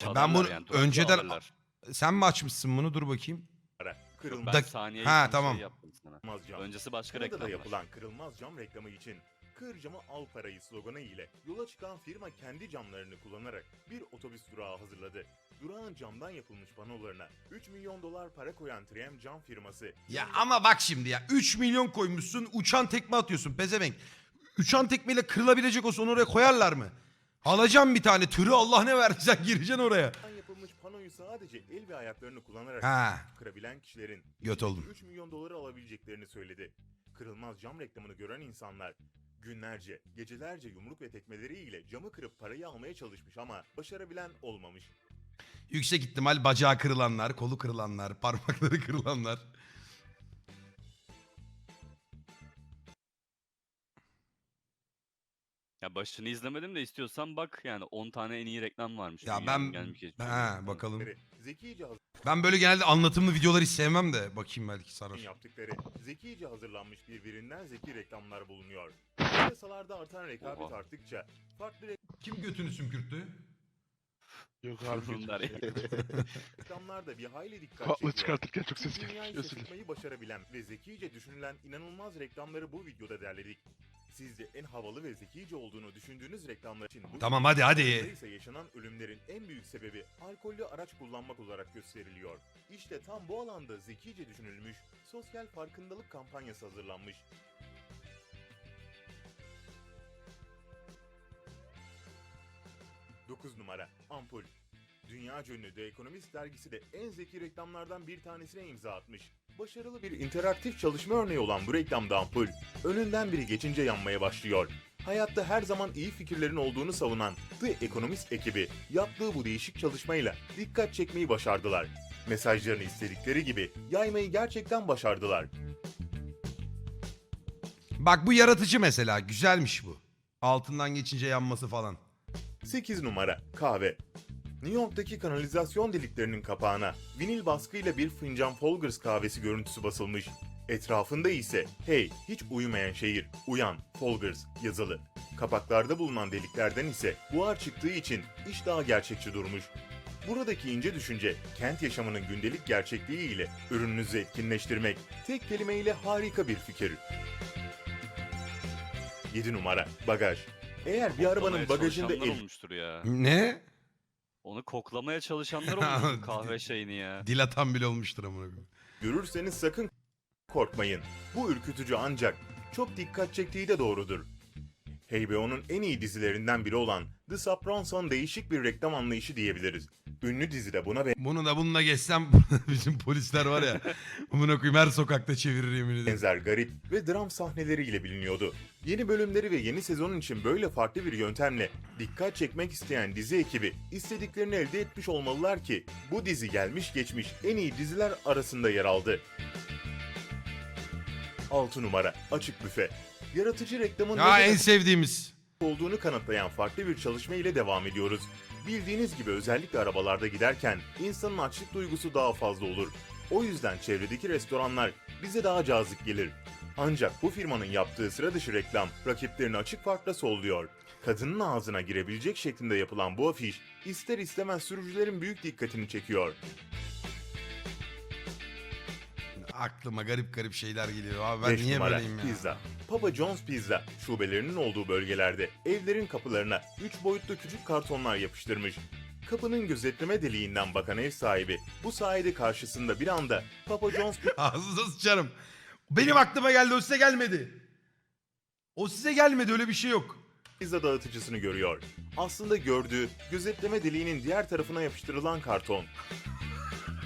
Ben Çalarlar bunu yani, önceden alırlar. sen mi açmışsın bunu? Dur bakayım. Kırılmaz Ben Dak- saniye Ha, tamam. şey yaptım sana. cam. Öncesi başka Kanada'da reklamlar. yapılan kırılmaz cam reklamı için Kır camı al parayı sloganı ile yola çıkan firma kendi camlarını kullanarak bir otobüs durağı hazırladı. Durağın camdan yapılmış panolarına 3 milyon dolar para koyan 3M cam firması Ya ama bak şimdi ya 3 milyon koymuşsun uçan tekme atıyorsun pezevenk. Uçan tekmeyle kırılabilecek olsa onu oraya koyarlar mı? Alacağım bir tane tırı Allah ne verdiysen gireceksin oraya. Yapılmış panoyu sadece el ve ayaklarını kullanarak Ha kırabilen kişilerin göt oldum. 3 milyon doları alabileceklerini söyledi. Kırılmaz cam reklamını gören insanlar günlerce, gecelerce yumruk ve tekmeleriyle camı kırıp parayı almaya çalışmış ama başarabilen olmamış. Yüksek ihtimal bacağı kırılanlar, kolu kırılanlar, parmakları kırılanlar. Ya başını izlemedim de istiyorsan bak yani 10 tane en iyi reklam varmış. Ya dünyanın ben gelmiş geçmiş. ha bakalım. Zekice Ben böyle genelde anlatımlı videoları hiç sevmem de bakayım belki sarar. yaptıkları zekice hazırlanmış birbirinden zeki reklamlar bulunuyor. Piyasalarda artan rekabet Oha. arttıkça farklı Kim götünü sümkürttü? Yok. Bunlar ya. reklamlarda bir hayli dikkat Kapla çekiyor. çıkartırken çok ses Dünyayı gelmiş. Özür dilerim. şaşırtmayı başarabilen ve zekice düşünülen inanılmaz reklamları bu videoda derledik. Sizce en havalı ve zekice olduğunu düşündüğünüz reklamlar için bu Tamam hadi hadi. ise yaşanan ölümlerin en büyük sebebi alkollü araç kullanmak olarak gösteriliyor. İşte tam bu alanda zekice düşünülmüş sosyal farkındalık kampanyası hazırlanmış. Dokuz numara Ampul Dünya ünlü The Economist dergisi de en zeki reklamlardan bir tanesine imza atmış. Başarılı bir interaktif çalışma örneği olan bu reklamda ampul, önünden biri geçince yanmaya başlıyor. Hayatta her zaman iyi fikirlerin olduğunu savunan The Economist ekibi yaptığı bu değişik çalışmayla dikkat çekmeyi başardılar. Mesajlarını istedikleri gibi yaymayı gerçekten başardılar. Bak bu yaratıcı mesela güzelmiş bu. Altından geçince yanması falan. 8 numara kahve. New York'taki kanalizasyon deliklerinin kapağına vinil baskıyla bir fincan Folgers kahvesi görüntüsü basılmış. Etrafında ise hey hiç uyumayan şehir, uyan, Folgers yazılı. Kapaklarda bulunan deliklerden ise buhar çıktığı için iş daha gerçekçi durmuş. Buradaki ince düşünce kent yaşamının gündelik gerçekliği ile ürününüzü etkinleştirmek tek kelimeyle harika bir fikir. 7 numara bagaj. Eğer bir arabanın bagajında çalışanlar el olmuştur ya. Ne? Onu koklamaya çalışanlar olmuştur kahve şeyini ya. Dil atan bile olmuştur amına koyayım. Görürseniz sakın korkmayın. Bu ürkütücü ancak çok dikkat çektiği de doğrudur. HBO'nun en iyi dizilerinden biri olan The Sopranos'un değişik bir reklam anlayışı diyebiliriz. Ünlü dizide buna Bunu da bununla geçsem bizim polisler var ya. Amına koyayım her sokakta çevirir yemin ederim. benzer garip ve dram sahneleriyle biliniyordu. Yeni bölümleri ve yeni sezon için böyle farklı bir yöntemle dikkat çekmek isteyen dizi ekibi istediklerini elde etmiş olmalılar ki bu dizi gelmiş geçmiş en iyi diziler arasında yer aldı. 6 numara Açık Büfe Yaratıcı reklamın ne Ya en sevdiğimiz. Olduğunu kanıtlayan farklı bir çalışma ile devam ediyoruz. Bildiğiniz gibi özellikle arabalarda giderken insanın açlık duygusu daha fazla olur. O yüzden çevredeki restoranlar bize daha cazip gelir. Ancak bu firmanın yaptığı sıra dışı reklam rakiplerini açık farkla solluyor. Kadının ağzına girebilecek şeklinde yapılan bu afiş ister istemez sürücülerin büyük dikkatini çekiyor. Aklıma garip garip şeyler geliyor. Abi ben 5 niye numara böyleyim ya? pizza. Papa John's Pizza şubelerinin olduğu bölgelerde evlerin kapılarına 3 boyutlu küçük kartonlar yapıştırmış. Kapının gözetleme deliğinden bakan ev sahibi bu sayede karşısında bir anda Papa John's Ağzınıza sıçarım. Benim aklıma geldi o size gelmedi. O size gelmedi öyle bir şey yok. pizza dağıtıcısını görüyor. Aslında gördüğü gözetleme deliğinin diğer tarafına yapıştırılan karton.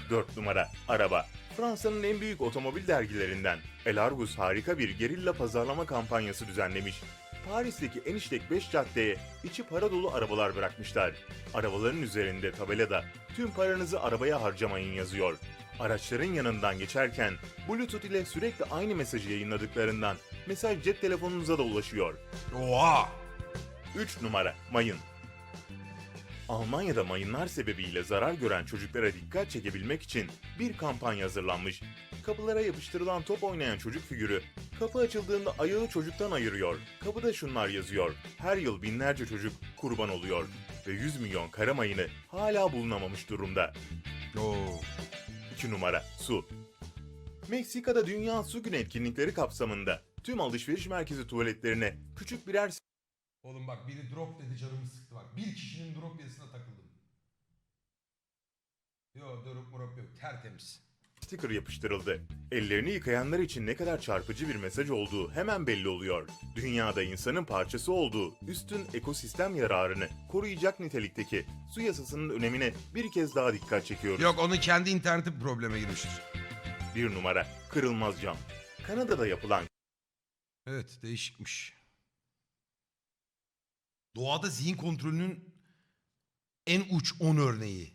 4 numara araba. Fransa'nın en büyük otomobil dergilerinden El Argus harika bir gerilla pazarlama kampanyası düzenlemiş. Paris'teki en işlek 5 caddeye içi para dolu arabalar bırakmışlar. Arabaların üzerinde tabelada tüm paranızı arabaya harcamayın yazıyor. Araçların yanından geçerken Bluetooth ile sürekli aynı mesajı yayınladıklarından mesaj cep telefonunuza da ulaşıyor. Oha. 3 numara mayın. Almanya'da mayınlar sebebiyle zarar gören çocuklara dikkat çekebilmek için bir kampanya hazırlanmış. Kapılara yapıştırılan top oynayan çocuk figürü kapı açıldığında ayağı çocuktan ayırıyor. Kapıda şunlar yazıyor. Her yıl binlerce çocuk kurban oluyor. ve 100 milyon kara mayını hala bulunamamış durumda. Oo. 2 numara su. Meksika'da Dünya Su Günü etkinlikleri kapsamında tüm alışveriş merkezi tuvaletlerine küçük birer Oğlum bak biri drop dedi canımı sıktı bak. Bir kişinin Drop murop yok tertemiz. sticker yapıştırıldı. Ellerini yıkayanlar için ne kadar çarpıcı bir mesaj olduğu hemen belli oluyor. Dünyada insanın parçası olduğu üstün ekosistem yararını koruyacak nitelikteki su yasasının önemine bir kez daha dikkat çekiyoruz. Yok onun kendi interneti probleme girmiştir. Bir numara kırılmaz cam. Kanada'da yapılan Evet değişikmiş. Doğada zihin kontrolünün en uç 10 örneği.